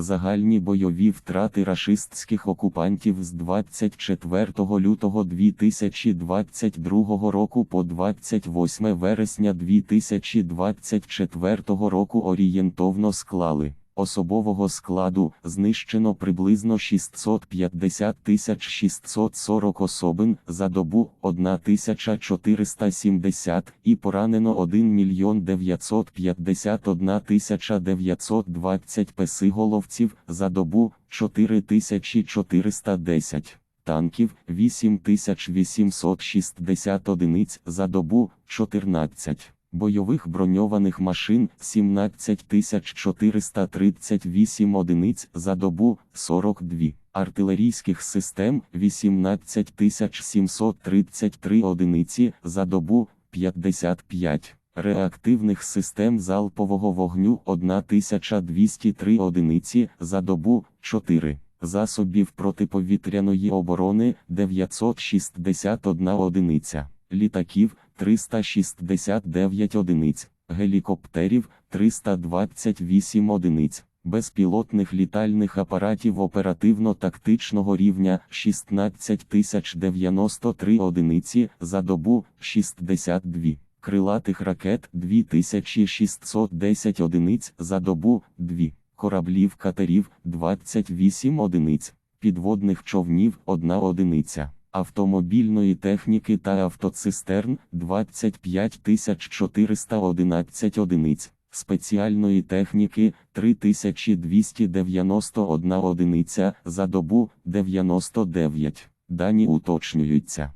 Загальні бойові втрати рашистських окупантів з 24 лютого 2022 року по 28 вересня 2024 року орієнтовно склали. Особового складу знищено приблизно 650 640 особин за добу 1470 і поранено 1 мільйон 951 920 песиголовців за добу 4410 танків 8860 одиниць за добу 14 бойових броньованих машин 17438 одиниць за добу 42, артилерійських систем 18733 одиниці за добу 55, реактивних систем залпового вогню 1203 одиниці за добу 4. Засобів протиповітряної оборони 961 одиниця, літаків 369 одиниць, гелікоптерів 328 одиниць, безпілотних літальних апаратів оперативно-тактичного рівня 16093 одиниці за добу 62, крилатих ракет 2610 одиниць за добу 2, кораблів катерів 28 одиниць, підводних човнів 1 одиниця автомобільної техніки та автоцистерн 25 411 одиниць, спеціальної техніки 3291 одиниця за добу 99. Дані уточнюються.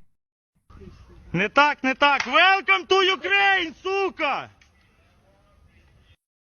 Не так, не так. Welcome to Ukraine, сука!